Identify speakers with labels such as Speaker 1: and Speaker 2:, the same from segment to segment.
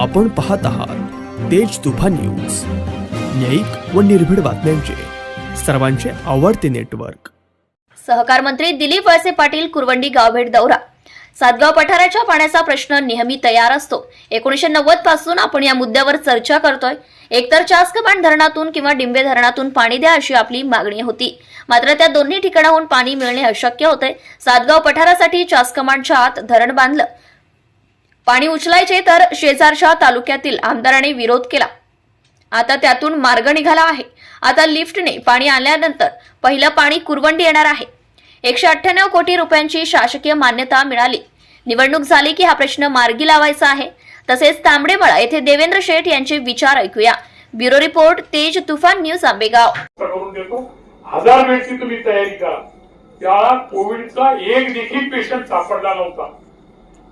Speaker 1: आपण पाहत आहात तेज तुफा न्यूज. न्यायिक व निर्भीड बातम्यांचे. सर्वांचे आवडते नेटवर्क.
Speaker 2: सहकार मंत्री दिलीप वळसे पाटील कुरवंडी गावभेट दौरा. सातगाव पठाराच्या पाण्याचा प्रश्न नेहमी तयार असतो. एकोणीशे नव्वदपासून आपण या मुद्द्यावर चर्चा करतोय. एकतर चासकमांड धरणातून किंवा डिंबे धरणातून पाणी द्या अशी आपली मागणी होती. मात्र त्या दोन्ही ठिकाणाहून पाणी मिळणे अशक्य होते. सातगाव पठारासाठी चास्कमांडच्या आत धरण बांधलं. पाणी उचलायचे तर शेजारच्या तालुक्यातील आमदाराने विरोध केला. आता त्यातून मार्ग निघाला आहे. आता लिफ्टने पाणी आल्यानंतर पहिलं पाणी कुरवंडी येणार आहे. एकशे अठ्ठ्याण्णव कोटी रुपयांची शासकीय मान्यता मिळाली. निवडणूक झाली की हा प्रश्न मार्गी लावायचा आहे. तसेच तांबडेमळा येथे देवेंद्र शेठ यांचे विचार ऐकूया. ब्युरो रिपोर्ट तेज तुफान न्यूज आंबेगाव.
Speaker 3: हजार बेडची तुम्ही तयारी करा. त्या कोविडचा एक देखील पेशंट सापडला नव्हता.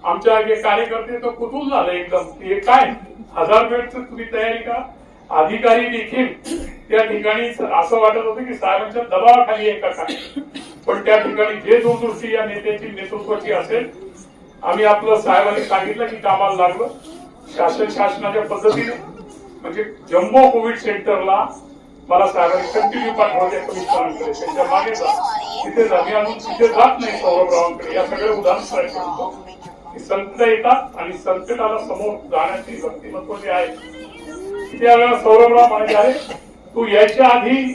Speaker 3: आमच्या जे कार्यकर्ते तो कुतूल झालं एकदम. हे काय? हजार बेडचं तुम्ही तयारी का अधिकारी देखील त्या ठिकाणी असं वाटत होतं की साहेबांच्या दबावाखाली आहे का काय पण त्या ठिकाणी जे दूरदृष्टी या नेत्याची नेतृत्वाची असेल आम्ही आपलं साहेबांनी सांगितलं की कामाला लागलं. शासन शासनाच्या पद्धतीने म्हणजे जम्बो कोविड सेंटरला मला साहेबांनी कंटिन्यू पाठवले कमिशनरांकडे त्यांच्या मागे जा. तिथे जा आणून तिथे जात नाही सौरभरावांकडे या सगळ्या उदाहरण संत येतात आणि संकटाला समोर जाण्याची व्यक्तिमत्व जे आहे त्यावेळेला सौरभराव म्हणाले आहे तू यायच्या आधी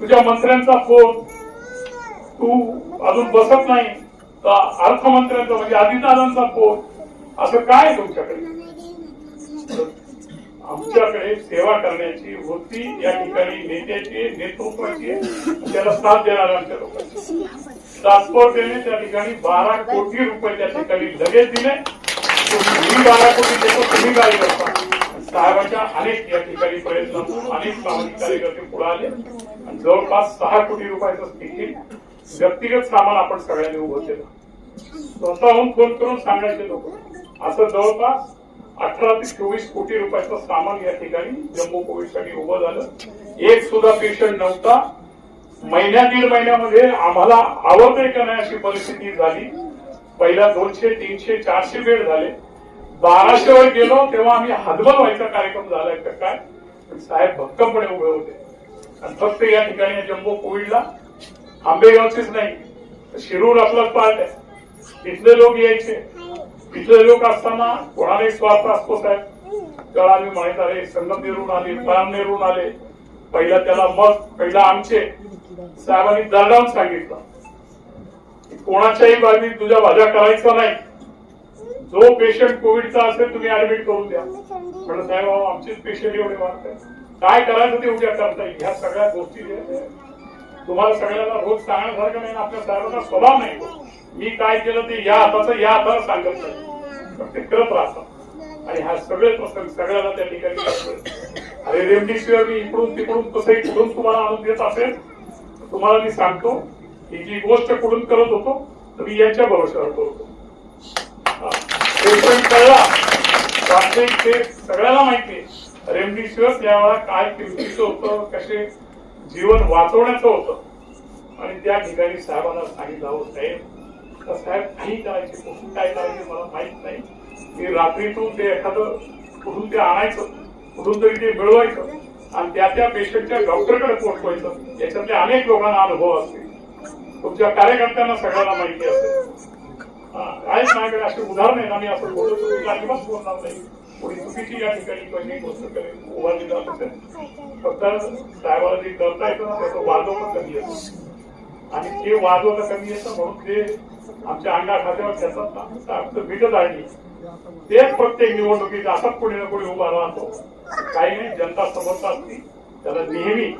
Speaker 3: तुझ्या मंत्र्यांचा फोन तू अजून बसत नाही तर अर्थमंत्र्यांचा म्हणजे अजितदादांचा फोन असं काय आहे तुमच्याकडे? आमच्याकडे सेवा करण्याची वृत्ती या ठिकाणी नेत्याची नेतृत्वाची त्याला साथ देणाऱ्यांच्या लोकांची. तात्पर्याने त्या ठिकाणी बारा कोटी रुपये त्या ठिकाणी लगेच दिले. तुम्ही बारा कोटी देतो तुम्ही काय करता. साहेबांच्या अनेक या ठिकाणी प्रयत्न अनेक सामाजिक कार्यकर्ते पुढे आले. आणि जवळपास सहा कोटी रुपयाचं देखील व्यक्तिगत सामान आपण सगळ्यांनी उभं केलं. स्वतःहून फोन करून सांगायचे लोक असं जवळपास अठरा ते चोवीस कोटी रुपयाचं सामान या ठिकाणी जम्मू कोविडसाठी उभं झालं. एक सुद्धा पेशंट नव्हता. महिन्या दीड महिन्यामध्ये आम्हाला आवडते का नाही अशी परिस्थिती झाली. पहिल्या दोनशे तीनशे चारशे बेड झाले. बाराशे वर गेलो तेव्हा आम्ही हातबल व्हायचा कार्यक्रम झालाय का काय साहेब भक्कमपणे उभे होते. आणि फक्त या ठिकाणी जम्बो कोविडला आंबेगावचेच नाही. शिरूर आपलाच पार्ट आहे. तिथले लोक यायचे. तिथले लोक असताना कोणालाही स्वार्थ असतो साहेब. तेव्हा आम्ही माहीत आले संगमनेरून आले परामनेरून आले. पहिला त्याला मग पहिला आमचे. साहेबांनी दरडाम सांगितलं. कोणाच्याही बाबतीत तुझ्या भाज्या करायचा नाही. जो पेशंट कोविडचा असेल तुम्ही ऍडमिट करून द्या. म्हणलं साहेब आमचेच पेशंट एवढे वाढतात काय करायचं ते उद्या करता येईल. ह्या सगळ्या गोष्टी तुम्हाला सगळ्यांना रोज सांगण्यासारखं नाही आपल्या साहेबांचा स्वभाव नाही. मी काय केलं ते या हाताचं या हाताला सांगत नाही. ते करत राहतात. आणि हा सगळे प्रसंग सगळ्याला त्या ठिकाणी अरे रेमडेसिवीर मी इकडून तिकडून कसंही कुठून तुम्हाला आणून देत असेल? तुम्हाला मी सांगतो की जी गोष्ट कुठून करत होतो तर मी यांच्या भरोश्यावर करतो पेशंट कळला. ते सगळ्याला माहिती आहे. रेमडेसिवीर यावेळा काय किमतीचं होतं कसे जीवन वाचवण्याचं होतं. आणि त्या ठिकाणी साहेबांना सांगितलं हो साहेब तर साहेब काही करायचे कुठून काय करायचे मला माहीत नाही. मी रात्रीतून ते एखादं कुठून ते आणायचं. कुठून तरी ते मिळवायचं. आणि त्या त्या पेशंटच्या डॉक्टरकडे पोहोचवायचं. याच्यातले अनेक लोकांना अनुभव असतील. तुमच्या कार्यकर्त्यांना सगळ्यांना माहिती असेल. हा, आहेच माझ्याकडे अशी उदाहरण आहे ना मी असं बोलतो तुम्ही अजिबात बोलणार नाही. कोणी चुकीची या ठिकाणी कोणी गोष्ट करेल उभारली जात असेल फक्त साहेबाला जे करता येतं ना त्याचं वाजवणं कमी येतं आणि ते वाजवणं कमी येतं म्हणून ते आमच्या अंगा खात्यावर त्याचा ना साहेब भेटत आहे. तेच प्रत्येक निवडणुकीत असाच कोणी ना कोणी उभा राहतो. काही नाही जनता समर्थ असते. त्याला नेहमी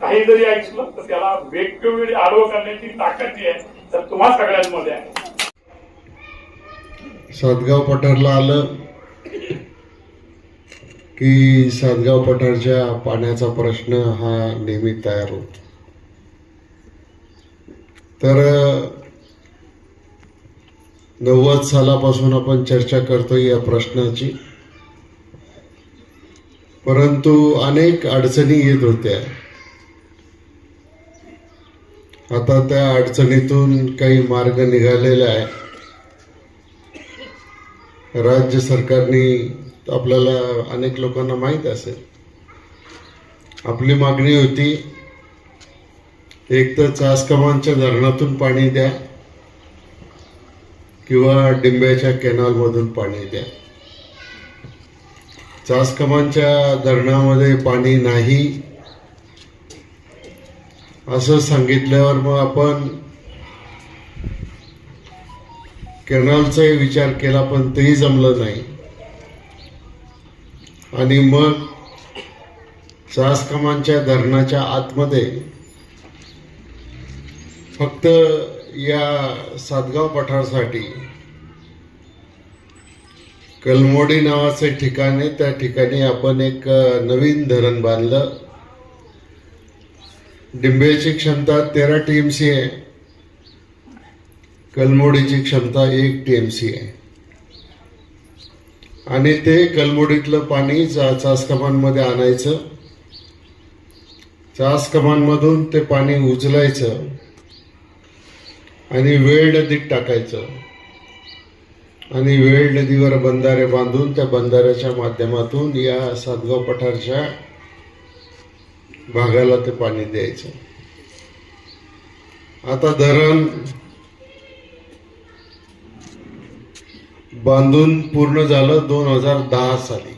Speaker 3: काही जरी ऐकलं तर त्याला वेगवेगळी आडवं करण्याची ताकद जी आहे तर तुम्हा सगळ्यांमध्ये आहे.
Speaker 4: सातगाव पठारला आलं की सातगाव पठारच्या पाण्याचा प्रश्न हा नेहमी तयार होतो. तर नव्वद सालापासून आपण चर्चा करतोय या प्रश्नाची. परंतु अनेक अडचणी येत होत्या. आता त्या अडचणीतून काही मार्ग निघालेला आहे. राज्य सरकारने आपल्याला अनेक लोकांना माहीत असेल. आपली मागणी होती एक तर चासकमांच्या धरणातून पाणी द्या. किंवा डिंब्याच्या कॅनॉलमधून पाणी द्या. चासकमांच्या धरणामध्ये पाणी नाही. असं सांगितल्यावर मग आपण कॅनॉलचाही विचार केला पण तेही जमलं नाही. आणि मग चासकमांच्या धरणाच्या आतमध्ये फक्त या सातगाव पठारसाठी कलमोडी नावाचे ठिकाण आहे. त्या ठिकाणी आपण एक नवीन धरण बांधलं. डिंबेची क्षमता तेरा टी एम सी आहे. कलमोडीची क्षमता एक टी एम सी आहे. आणि ते कलमोडीतलं पाणी चा चास कमानमध्ये आणायचं. चास कमानमधून ते पाणी उचलायचं. आणि वेळ नदीत टाकायचं. आणि वेळ नदीवर बंधारे बांधून त्या बंधाऱ्याच्या माध्यमातून या सातगाव पठारच्या भागाला ते पाणी द्यायचं. आता धरण बांधून पूर्ण झालं दोन हजार दहा साली.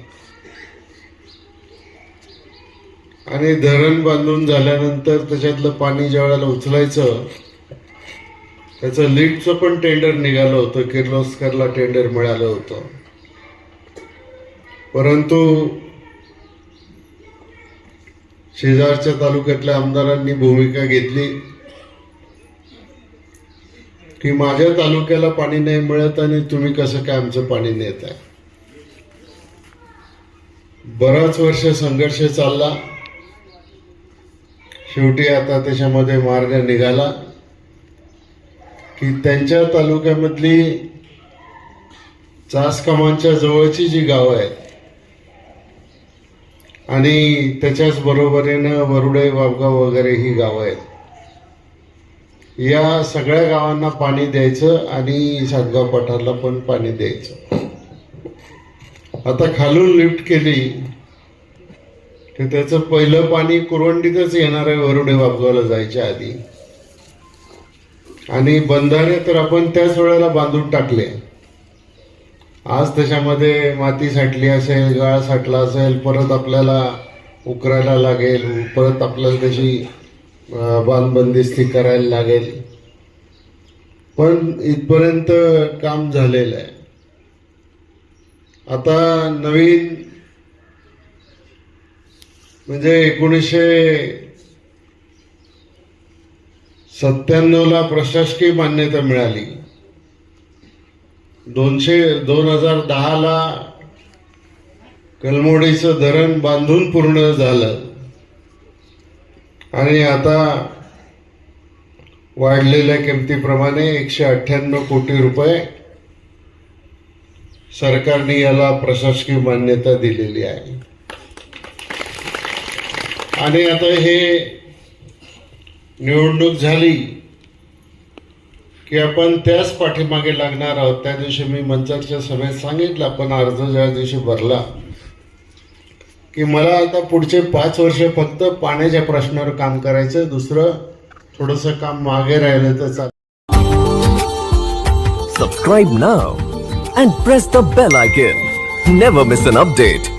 Speaker 4: आणि धरण बांधून झाल्यानंतर त्याच्यातलं पाणी ज्या वेळेला उचलायचं त्याचं लीडचं पण टेंडर निघालं होतं. किर्लोस्करला टेंडर मिळालं होतं. परंतु शेजारच्या तालुक्यातल्या आमदारांनी भूमिका घेतली की माझ्या तालुक्याला पाणी नाही मिळत आणि तुम्ही कसं काय आमचं पाणी नेत आहे? बराच वर्ष संघर्ष चालला. शेवटी आता त्याच्यामध्ये मार्ग निघाला. की त्यांच्या तालुक्यामधली चासकमांच्या जवळची जी गावं आहेत आणि त्याच्याच बरोबरीनं वरुडे वावगाव वगैरे ही गावं आहेत. या सगळ्या गावांना पाणी द्यायचं आणि सातगाव पठारला पण पाणी द्यायचं. आता खालून लिफ्ट केली तर त्याचं पहिलं पाणी कुरवंडीतच येणार आहे वरुडे वापगावला जायच्या आधी. आणि बंधारे तर आपण त्याच वेळेला बांधून टाकले. आज त्याच्यामध्ये माती साठली असेल गाळ साठला असेल परत आपल्याला उकरायला लागेल परत आपल्याला त्याची अं, बांधबंदिस्ती करायला लागेल. पण इथपर्यंत काम झालेलं आहे. आता नवीन म्हणजे एकोणीसशे सत्त्याण्णवला प्रशासकीय मान्यता मिळाली. दोनशे दोन हजार दहाला कलमोडीचं धरण बांधून पूर्ण झालं. आणि आता वाढलेल्या किमतीप्रमाणे एकशे अठ्ठ्याण्णव कोटी रुपये सरकारने याला प्रशासकीय मान्यता दिलेली आहे. आणि आता हे निवडणूक झाली की आपण त्याच पाठीमागे लागणार आहोत. त्या दिवशी मी मंचाच्या सभेत सांगितलं आपण अर्ज ज्या दिवशी भरला की मला आता पुढचे पाच वर्ष फक्त पाण्याच्या प्रश्नावर काम करायचं दुसरं थोडंसं काम मागे राहिलं तर चालेल.
Speaker 5: Subscribe now and press the bell icon never miss an update